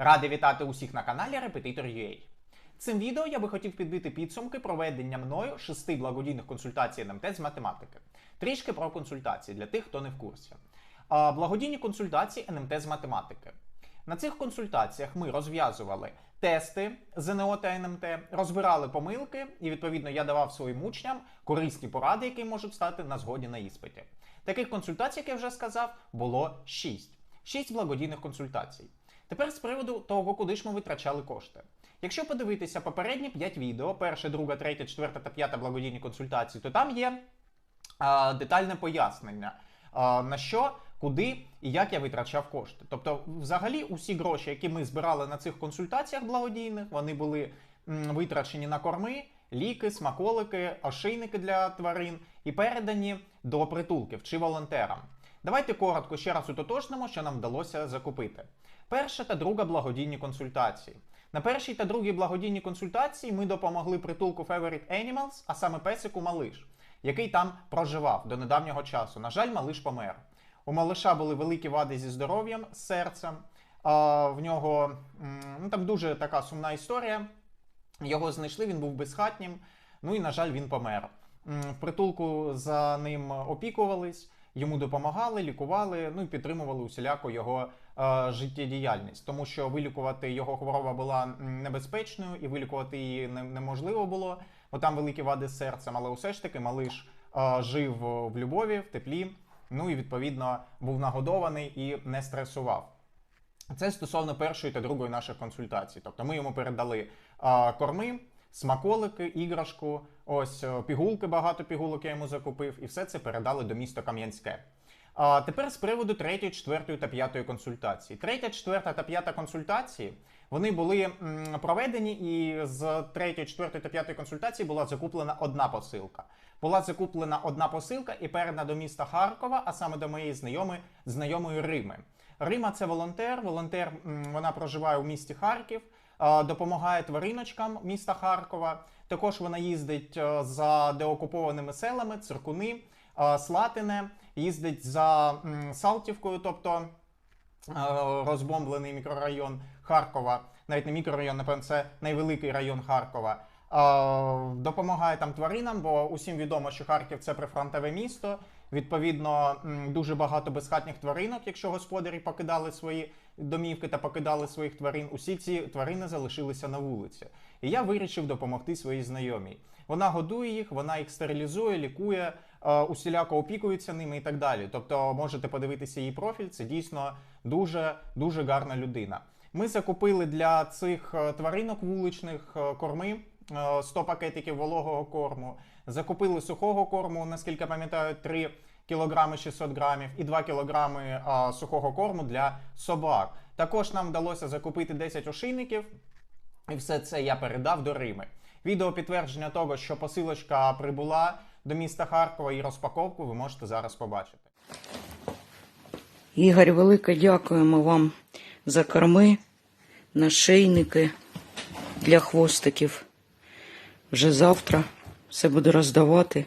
дня! Радий вітати усіх на каналі Repetitor.ua. Цим відео я би хотів підбити підсумки проведення мною шести благодійних консультацій НМТ з математики. Трішки про консультації для тих, хто не в курсі. Благодійні консультації НМТ з математики. На цих консультаціях ми розв'язували тести ЗНО та НМТ, розбирали помилки, і відповідно я давав своїм учням корисні поради, які можуть стати на згоді на іспиті. Таких консультацій, як я вже сказав, було 6. 6 благодійних консультацій. Тепер з приводу того, куди ж ми витрачали кошти. Якщо подивитися попередні 5 відео, перше, друге, третє, четверте та п'яте благодійні консультації, то там є а, детальне пояснення, а, на що, куди і як я витрачав кошти. Тобто, взагалі, усі гроші, які ми збирали на цих консультаціях благодійних, вони були м, витрачені на корми, ліки, смаколики, ошейники для тварин і передані до притулків чи волонтерам. Давайте коротко ще раз утотожнимо, що нам вдалося закупити. Перша та друга благодійні консультації. На першій та другій благодійній консультації ми допомогли притулку Favorite Animals, а саме песику Малиш, який там проживав до недавнього часу. На жаль, малиш помер. У малиша були великі вади зі здоров'ям, з серцем. А, в нього ну, там дуже така сумна історія. Його знайшли, він був безхатнім. Ну і, на жаль, він помер. В притулку за ним опікувались, йому допомагали, лікували, ну і підтримували усіляко його життєдіяльність, тому що вилікувати його хвороба була небезпечною і вилікувати її неможливо було, бо там великі вади з серцем, але усе ж таки малиш е, жив в любові, в теплі, ну і відповідно був нагодований і не стресував. Це стосовно першої та другої наших консультацій. Тобто ми йому передали корми, смаколики, іграшку, ось е, пігулки, багато пігулок я йому закупив, і все це передали до міста Кам'янське. А тепер з приводу третьої, четвертої та п'ятої консультації. Третя, четверта та п'ята консультації вони були проведені, і з третьої, четвертої та п'ятої консультації була закуплена одна посилка. Була закуплена одна посилка і передана до міста Харкова, а саме до моєї знайомої, знайомої Рими. Рима це волонтер. Волонтер вона проживає у місті Харків, допомагає твариночкам міста Харкова. Також вона їздить е, за деокупованими селами, циркуни, Слатине, їздить за Салтівкою, тобто е, розбомблений мікрорайон Харкова, навіть не мікрорайон, напевно, це найвеликий район Харкова. Е, Допомагає там тваринам, бо усім відомо, що Харків це прифронтове місто. Відповідно, дуже багато безхатніх тваринок, якщо господарі покидали свої домівки та покидали своїх тварин, усі ці тварини залишилися на вулиці. І я вирішив допомогти своїй знайомій. Вона годує їх, вона їх стерилізує, лікує, е, усіляко опікується ними і так далі. Тобто можете подивитися її профіль, це дійсно дуже дуже гарна людина. Ми закупили для цих е, тваринок вуличних е, корми. е, 100 пакетиків вологого корму, закупили сухого корму, наскільки пам'ятаю, 3 кілограми 600 грамів і 2 кілограми а, сухого корму для собак. Також нам вдалося закупити 10 ошейників, і все це я передав до Рими. Відео підтвердження того, що посилочка прибула до міста Харкова і розпаковку ви можете зараз побачити. Ігор, велике дякуємо вам за корми, нашийники для хвостиків. Вже завтра все буду роздавати.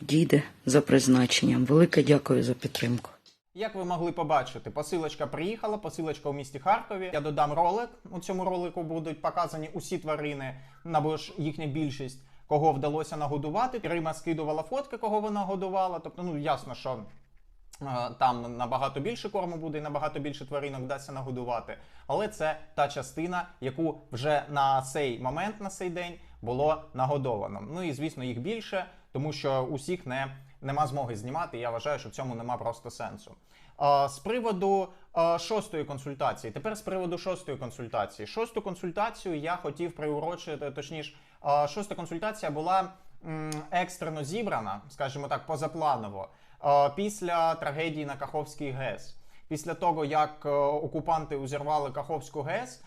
Дійде за призначенням. Велике дякую за підтримку. Як ви могли побачити, посилочка приїхала, посилочка у місті Харкові. Я додам ролик. У цьому ролику будуть показані усі тварини, або ж їхня більшість, кого вдалося нагодувати. Рима скидувала фотки, кого вона годувала. Тобто, ну ясно, що Е, Там набагато більше корму буде і набагато більше тваринок вдасться нагодувати. Але це та частина, яку вже на цей момент, на цей день було нагодовано. Ну і звісно, їх більше, тому що усіх не, нема змоги знімати. Я вважаю, що в цьому нема просто сенсу. Е, З приводу шостої консультації, тепер з приводу шостої консультації. Шосту консультацію я хотів приурочити, точніше, шоста консультація була екстрено зібрана, скажімо так, позапланово. Після трагедії на Каховській ГЕС, після того як е, окупанти узірвали Каховську ГЕС,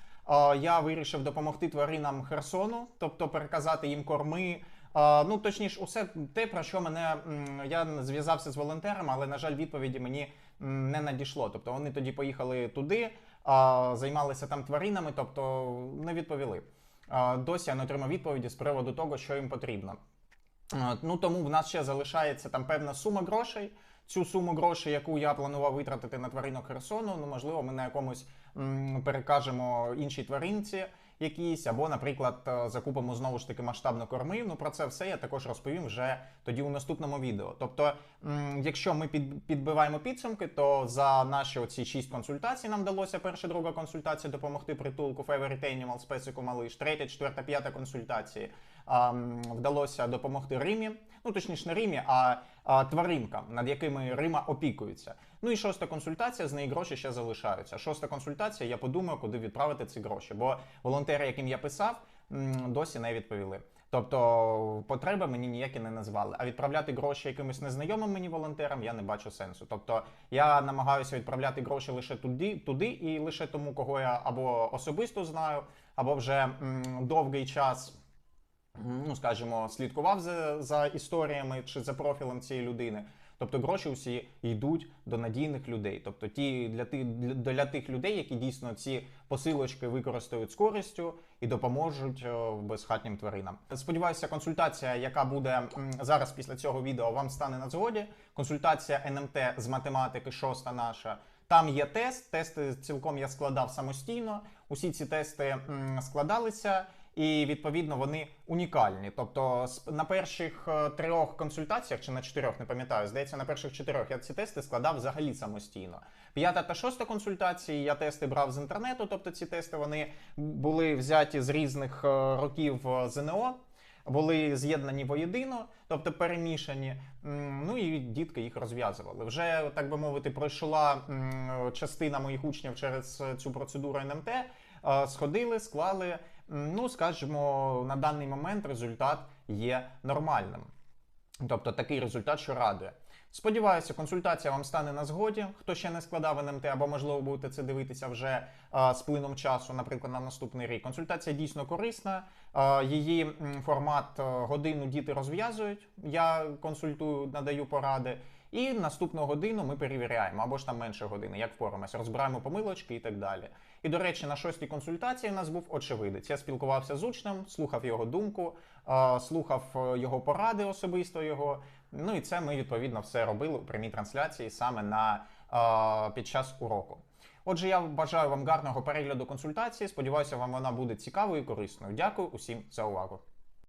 я вирішив допомогти тваринам Херсону, тобто переказати їм корми. Ну, точніше, усе те, про що мене я зв'язався з волонтерами, але на жаль, відповіді мені не надійшло. Тобто вони тоді поїхали туди, займалися там тваринами, тобто не відповіли. Досі я не отримав відповіді з приводу того, що їм потрібно. Ну тому в нас ще залишається там певна сума грошей. Цю суму грошей, яку я планував витратити на тваринок Херсону, ну можливо, ми на якомусь м, перекажемо іншій тваринці якісь, або, наприклад, е, закупимо знову ж таки масштабно корми. Ну про це все я також розповім вже тоді у наступному відео. Тобто, якщо ми підбиваємо підсумки, то за наші оці шість консультацій нам вдалося перша, друга консультація допомогти притулку Favorite Animal, специку малиш, третя, четверта, п'ята консультації вдалося допомогти Римі. Ну точніше, не Римі, а, а тваринкам, над якими Рима опікується. Ну і шоста консультація, з неї гроші ще залишаються. Шоста консультація, я подумаю, куди відправити ці гроші. Бо волонтери, яким я писав, досі не відповіли. Тобто потреби мені ніякі не назвали. А відправляти гроші якимось незнайомим мені волонтерам я не бачу сенсу. Тобто я намагаюся відправляти гроші лише туди, туди і лише тому, кого я або особисто знаю, або вже м, довгий час ну скажімо, слідкував за, за історіями чи за профілем цієї людини. Тобто гроші усі йдуть до надійних людей. Тобто ті для тих для, для тих людей, які дійсно ці посилочки використають з користю і допоможуть е, безхатнім тваринам. Сподіваюся, консультація, яка буде зараз після цього відео, вам стане на згоді. Консультація НМТ з математики, шоста наша. Там є тест. Тести цілком я складав самостійно. Усі ці тести складалися. І відповідно вони унікальні. Тобто, на перших е, трьох консультаціях чи на чотирьох, не пам'ятаю, здається, на перших чотирьох я ці тести складав взагалі самостійно. П'ята та шоста консультації я тести брав з інтернету. Тобто ці тести вони були взяті з різних е, років е, ЗНО. Були з'єднані воєдино, тобто перемішані. Ну і дітки їх розв'язували. Вже так би мовити, пройшла частина моїх учнів через цю процедуру НМТ. е, Сходили, склали. Ну, скажімо, на даний момент результат є нормальним. Тобто такий результат, що радує. Сподіваюся, консультація вам стане на згоді. Хто ще не складав НМТ, або можливо будете це дивитися вже а, з плином часу, наприклад, на наступний рік. Консультація дійсно корисна. А, її формат годину діти розв'язують. Я консультую, надаю поради. І наступну годину ми перевіряємо, або ж там менше години, як впораємося, розбираємо помилочки і так далі. І до речі, на шостій консультації у нас був очевидець. Я спілкувався з учнем, слухав його думку, слухав е, його поради особисто його. Ну і це ми відповідно все робили у прямій трансляції саме на е, під час уроку. Отже, я бажаю вам гарного перегляду консультації. Сподіваюся, вам вона буде цікавою і корисною. Дякую усім за увагу.